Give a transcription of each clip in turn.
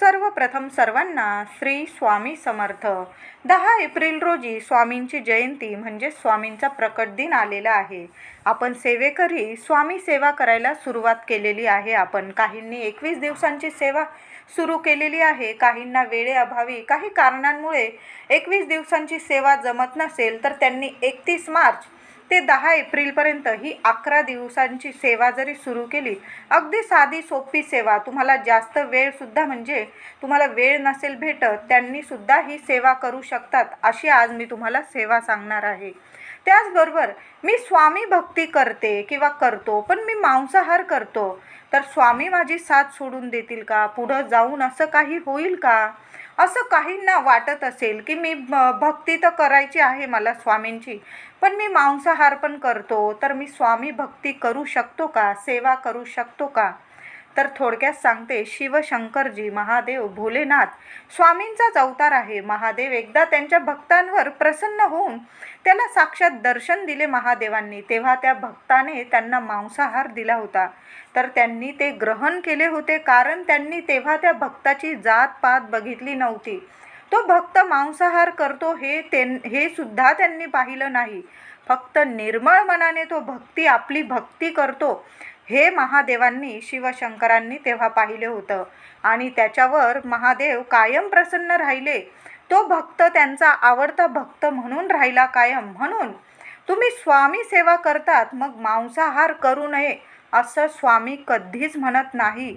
सर्वप्रथम सर्वांना श्री स्वामी समर्थ. दहा एप्रिल रोजी स्वामींची जयंती म्हणजे स्वामींचा प्रकट दिन आलेला आहे. आपण सेवेकरी स्वामी सेवा करायला सुरुवात केलेली आहे. आपण काहींनी एकवीस दिवसांची सेवा सुरू केलेली आहे. काहींना वेळेअभावी काही कारणांमुळे एकवीस दिवसांची सेवा जमत नसेल तर त्यांनी एकतीस मार्च ते दहा एप्रिलपर्यंत ही अकरा दिवसांची सेवा जरी सुरू केली अगदी साधी सोपी सेवा तुम्हाला जास्त वेळसुद्धा म्हणजे तुम्हाला वेळ नसेल भेटत त्यांनीसुद्धा ही सेवा करू शकतात अशी आज मी तुम्हाला सेवा सांगणार आहे. त्याचबरोबर मी स्वामी भक्ती करते किंवा करतो पण मी मांसाहार करतो. तर स्वामी माझी साथ सोडून देतील का? पुढं जाऊन असं काही होईल का? असं काहींना वाटत असेल की मी भक्ती तर करायची आहे मला स्वामींची पण मी मांसाहार पण करतो. तर मी स्वामी भक्ती करू शकतो का? सेवा करू शकतो का? तर थोडक्यात सांगते शिवशंकरजी महादेव भोलेनाथ स्वामींचाच अवतार आहे. महादेव एकदा त्यांच्या भक्तांवर प्रसन्न होऊन त्याला साक्षात दर्शन दिले महादेवांनी. तेव्हा त्या भक्ताने त्यांना मांसाहार दिला होता. तर त्यांनी ते ग्रहण केले होते कारण त्यांनी तेव्हा त्या भक्ताची जात पात बघितली नव्हती. तो भक्त मांसाहार करतो हे ते हे सुद्धा त्यांनी पाहिलं नाही. फक्त निर्मळ मनाने तो भक्ती आपली भक्ती करतो. हे महादेवांनी शिवशंकरांनी तेव्हा पाहिले होतं. आणि त्याच्यावर महादेव कायम प्रसन्न राहिले. तो भक्त त्यांचा आवडता भक्त म्हणून राहिला कायम. म्हणून तुम्ही स्वामी सेवा करतात मग मांसाहार करू नये असं स्वामी कधीच म्हणत नाही.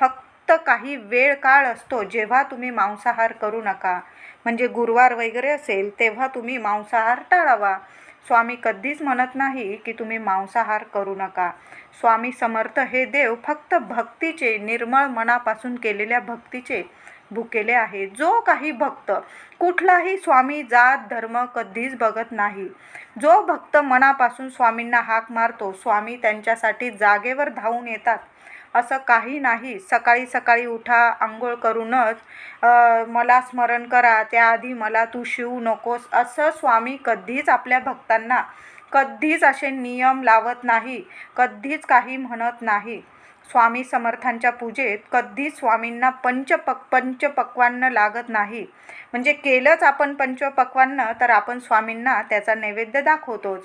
फक्त काही वेळ काळ असतो जेव्हा तुम्ही मांसाहार करू नका. म्हणजे गुरुवार वगैरे असेल तेव्हा तुम्ही मांसाहार टाळावा. स्वामी कधीच म्हणत नाही की तुम्ही मांसाहार करू नका. स्वामी समर्थ हे देव फक्त भक्तीचे निर्मळ मनापासून केलेल्या भक्तीचे भुकेले आहे. जो काही भक्त कुठलाही स्वामी जात धर्म कधीच बघत नाही. जो भक्त मनापासून स्वामींना हाक मारतो स्वामी त्यांच्यासाठी जागेवर धावून येतात. असं काही नाही. सकाळी सकाळी उठा आंघोळ करूनच मला स्मरण करा. त्याआधी मला तू शिवू नकोस असं स्वामी कधीच आपल्या भक्तांना कधीच असे नियम लावत नाही कधीच काही म्हणत नाही. स्वामी समर्थांच्या पूजेत कधीच स्वामींना पंचपक पंचपक्वान्न लागत नाही. म्हणजे केलंच आपण पंचपक्वान्न तर आपण स्वामींना त्याचा नैवेद्य दाखवतोच.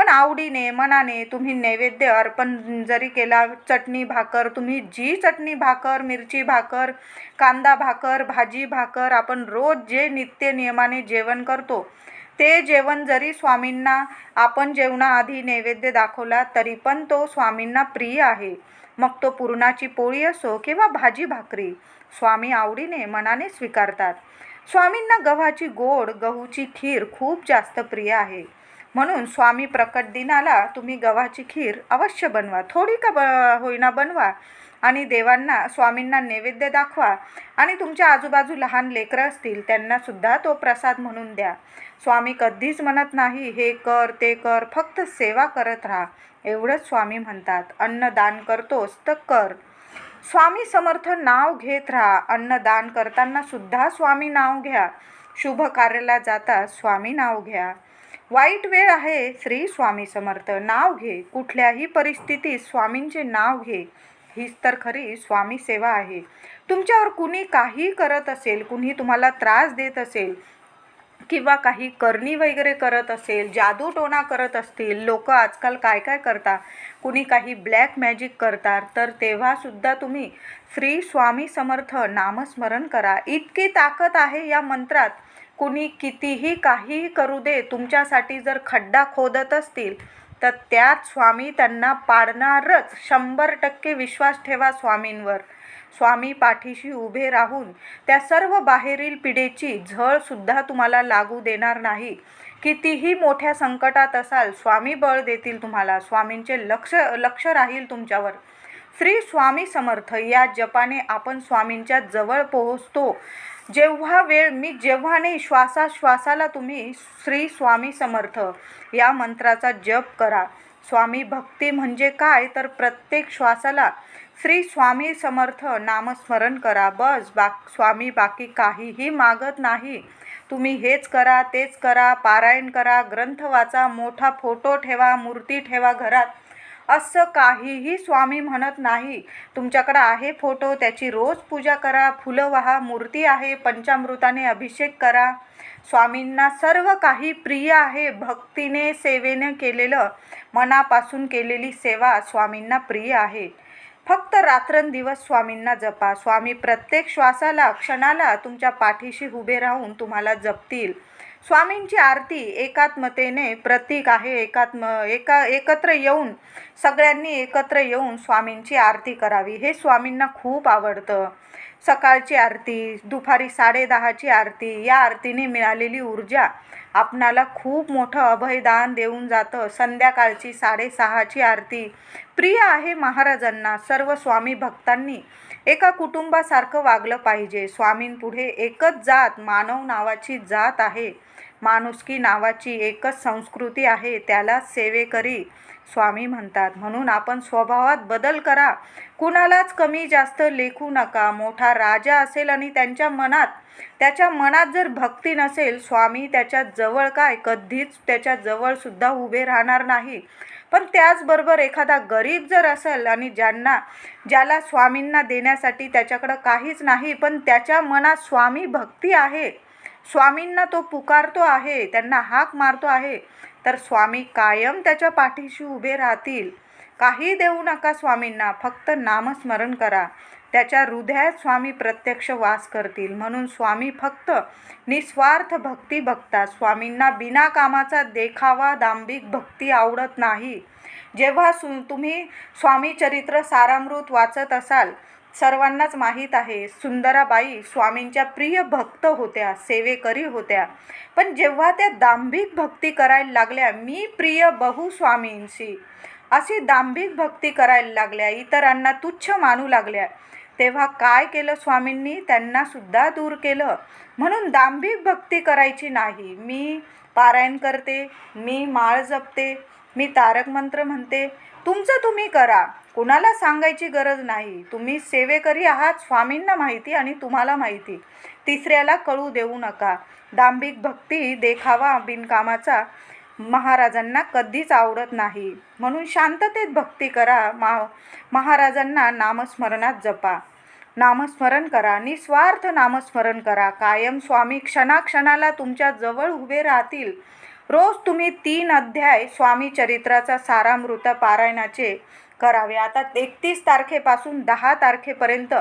पण आवडीने मनाने तुम्ही नैवेद्य अर्पण जरी केला चटणी भाकर तुम्ही जी चटणी भाकर मिरची भाकर कांदा भाकर भाजी भाकर आपण रोज जे नित्य नियमाने जेवण करतो ते जेवण जरी स्वामींना आपण जेवणाआधी नैवेद्य दाखवला तरी पण तो स्वामींना प्रिय आहे. मग तो पुरणाची पोळी असो किंवा भाजी भाकरी स्वामी आवडीने मनाने स्वीकारतात. स्वामींना गव्हाची गोड गहूची खीर खूप जास्त प्रिय आहे. म्हणून स्वामी प्रकट दिनाला तुम्ही गव्हाची खीर अवश्य बनवा. थोडी का ब होईना बनवा आणि देवांना स्वामींना नैवेद्य दाखवा आणि तुमच्या आजूबाजू लहान लेकरं असतील त्यांनासुद्धा तो प्रसाद म्हणून द्या. स्वामी कधीच म्हणत नाही हे कर ते कर फक्त सेवा करत राहा. एवढंच स्वामी म्हणतात. अन्नदान करतोस तर कर. स्वामी समर्थ नाव घेत राहा. अन्नदान करताना सुद्धा स्वामी नाव घ्या. शुभ कार्याला जाता स्वामी नाव घ्या. वाईट वेळ आहे श्री स्वामी समर्थ. नाव घे. कुठल्याही परिस्थितीत स्वामींचे नाव घे. हीच तर खरी स्वामी सेवा आहे. तुमच्यावर कुणी काही करत असेल कुणी तुम्हाला त्रास देत असेल किंवा काही करणी वगैरे करत असेल जादूटोणा करत असतील लोक आजकाल काय काय करतात कुणी काही ब्लॅक मॅजिक करतात तर तेव्हासुद्धा तुम्ही श्री स्वामी समर्थ नामस्मरण करा. इतकी ताकद आहे या मंत्रात. कुणी कितीही काहीही करू दे तुमच्यासाठी जर खड्डा खोदत असतील तर त्यात स्वामी त्यांना पाडणारच. शंभर टक्के विश्वास ठेवा स्वामींवर. स्वामी पाठीशी उभे राहून त्या सर्व बाहेरील पिढेची झळसुद्धा तुम्हाला लागू देणार नाही. कितीही मोठ्या संकटात असाल स्वामी बळ देतील तुम्हाला. स्वामींचे लक्ष लक्ष राहील तुमच्यावर. श्री स्वामी समर्थ या जपाने आपण स्वामींच्या जवळ पोहोचतो. जेव्हा वेळ मी जेव्हा नाही श्वासाश्वासाला तुम्ही श्री स्वामी समर्थ या मंत्राचा जप करा. स्वामी भक्ती म्हणजे काय? तर प्रत्येक श्वासाला श्री स्वामी समर्थ नामस्मरण करा. बस बा स्वामी बाकी काहीही मागत नाही. तुम्ही हेच करा तेच करा पारायण करा ग्रंथ वाचा मोठा फोटो ठेवा मूर्ती ठेवा घरात. असं काहीही स्वामी म्हणत नाही. तुमच्याकडं आहे फोटो त्याची रोज पूजा करा फुलं वाहा मूर्ती आहे पंचामृताने अभिषेक करा. स्वामींना सर्व काही प्रिय आहे भक्तीने सेवेने केलेलं मनापासून केलेली सेवा स्वामींना प्रिय आहे. फक्त रात्रंदिवस स्वामींना जपा. स्वामी प्रत्येक श्वासाला क्षणाला तुमच्या पाठीशी उभे राहून तुम्हाला जपतील. स्वामींची आरती एकात्मतेने प्रतीक आहे. एकात्म एका एकत्र येऊन सगळ्यांनी एकत्र येऊन स्वामींची आरती करावी. हे स्वामींना खूप आवडतं. सकाळची आरती दुपारी साडेदहाची आरती या आरतीने मिळालेली ऊर्जा आपणाला खूप मोठं अभयदान देऊन जातं. संध्याकाळची साडेसहाची आरती प्रिय आहे महाराजांना. सर्व स्वामी भक्तांनी एका कुटुंबासारखं वागलं पाहिजे. स्वामींपुढे एकच जात मानव नावाची जात आहे. माणुसकी नावाची एकच संस्कृती आहे त्याला सेवेकरी स्वामी म्हणतात. म्हणून आपण स्वभावात बदल करा. कुणालाच कमी जास्त लेखू नका. मोठा राजा असेल आणि त्यांच्या मनात त्याच्या मनात जर भक्ती नसेल स्वामी त्याच्याजवळ काय? कधीच त्याच्याजवळ सुद्धा उभे राहणार नाही. पण त्याचबरोबर एखादा गरीब जर असेल आणि ज्यांना ज्याला स्वामींना देण्यासाठी त्याच्याकडं काहीच नाही पण त्याच्या मनात स्वामी भक्ती आहे स्वामींना तो पुकारतो आहे त्यांना हाक मारतो आहे तर स्वामी कायम त्याच्या पाठीशी उभे राहतील. काही देऊ नका स्वामींना फक्त नामस्मरण करा. त्याच्या हृदयात स्वामी प्रत्यक्ष वास करतील. म्हणून स्वामी फक्त निस्वार्थ भक्ती बघतात. स्वामींना बिना कामाचा देखावा दांभिक भक्ती आवडत नाही. जेव्हा सु तुम्ही स्वामी चरित्र सारामृत वाचत असाल सर्वांनाच माहीत आहे. सुंदराबाई स्वामींच्या प्रिय भक्त होत्या सेवेकरी होत्या. पण जेव्हा त्या दांभिक भक्ती करायला लागल्या मी प्रिय बहु स्वामींशी. अशी दांभिक भक्ती करायला लागल्या इतरांना तुच्छ मानू लागल्या. तेव्हा काय केलं स्वामींनी? त्यांना सुद्धा दूर केलं. म्हणून दांभिक भक्ती करायची नाही. मी पारायण करते मी माळ जपते मी तारक मंत्र म्हणते. तुमचं तुम्ही करा. कुणाला सांगायची गरज नाही. तुम्ही सेवेकरी आहात स्वामींना माहिती आणि तुम्हाला माहिती. तिसऱ्याला कळू देऊ नका. दांभिक भक्ती देखावा बिनकामाचा महाराजांना कधीच आवडत नाही. म्हणून शांततेत भक्ती करा मा महाराजांना नामस्मरणात जपा. नामस्मरण करा निस्वार्थ नामस्मरण करा. कायम स्वामी क्षणाक्षणाला तुमच्या जवळ उभे राहतील. रोज तुम्ही तीन अध्याय स्वामी चरित्राचा सारामृत पारायणाचे करावे. आता एकतीस तारखेपासून दहा तारखेपर्यंत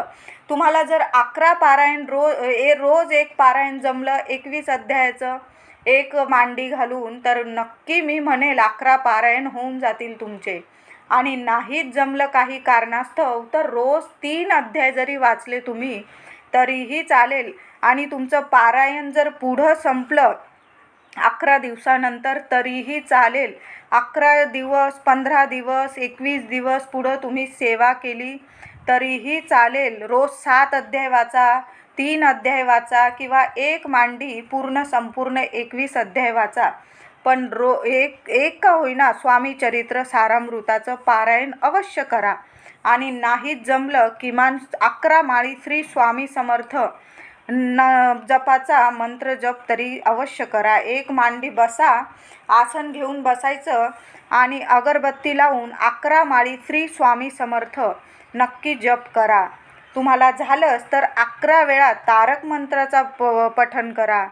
तुम्हाला जर अकरा पारायण रोज ए रोज एक पारायण जमलं एकवीस अध्यायाचं एक मांडी घालून तर नक्की मी म्हणेल अकरा पारायण होऊन जातील तुमचे. आणि नाहीच जमलं काही कारणास्तव तर रोज तीन अध्याय जरी वाचले तुम्ही तरीही चालेल. आणि तुमचं पारायण जर पुढं संपलं अकरा दिवसानंतर तरीही चालेल. अकरा दिवस पंधरा दिवस एकवीस दिवस पुढं तुम्ही सेवा केली तरीही चालेल. रोज सात अध्याय वाचा तीन अध्याय वाचा किंवा एक मांडी पूर्ण संपूर्ण एकवीस अध्याय वाचा. पण रो एक एक का होईना स्वामी चरित्र सारामृताचं पारायण अवश्य करा. आणि नाहीच जमलं किमान अकरा माळी श्री स्वामी समर्थ न जपाचा मंत्र जप तरी अवश्य करा. एक मांडी बसा आसन घेऊन बसायचं आणि अगरबत्ती लावून अकरा माळी श्री स्वामी समर्थ नक्की जप करा. तुम्हाला झालंच तर अकरा वेळा तारक मंत्राचा प पठन करा.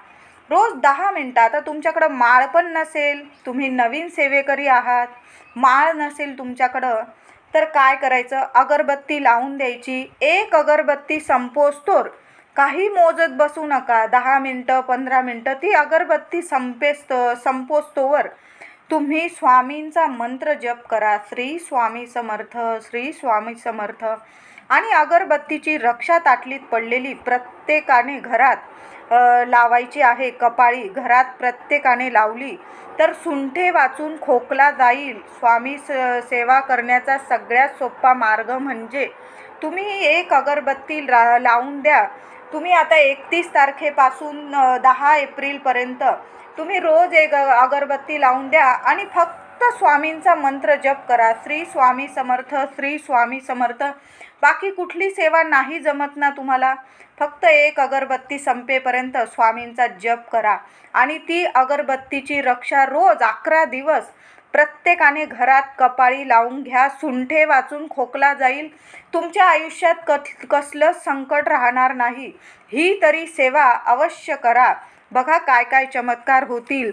रोज दहा मिनटं. आता तुमच्याकडं माळ पण नसेल तुम्ही नवीन सेवेकरी आहात. माळ नसेल तुमच्याकडं तर काय करायचं? अगरबत्ती लावून द्यायची. एक अगरबत्ती संपोस्तोर काही मोजत बसू नका. दहा मिनटं पंधरा मिनटं ती अगरबत्ती संपेस्त संपोस्तोवर. तुम्ही स्वामींचा मंत्र जप करा. श्री स्वामी समर्थ श्री स्वामी समर्थ. आणि अगरबत्तीची रक्षा ताटलीत पडलेली प्रत्येकाने घरात लावायची आहे कपाळी. घरात प्रत्येकाने लावली तर सुंठे वाचून खोकला जाईल. स्वामी स सेवा करण्याचा सगळ्यात सोपा मार्ग म्हणजे तुम्ही एक अगरबत्ती ला लावून द्या. तुम्ही आता एकतीस तारखेपासून दहा एप्रिलपर्यंत तुम्ही रोज एक अगरबत्ती लावून द्या आणि फक्त स्वामींचा मंत्र जप करा. श्री स्वामी समर्थ श्री स्वामी समर्थ. बाकी कुठली सेवा नाही जमत ना तुम्हाला फक्त एक अगरबत्ती संपेपर्यंत स्वामींचा जप करा. आणि ती अगरबत्तीची रक्षा रोज अकरा दिवस प्रत्येकाने घरात कपाळी लावून घ्या सुंठे वाचून खोकला जाईल. तुमच्या आयुष्यात कथ कसलं संकट राहणार नाही. ही तरी सेवा अवश्य करा. बघा काय काय चमत्कार होतील.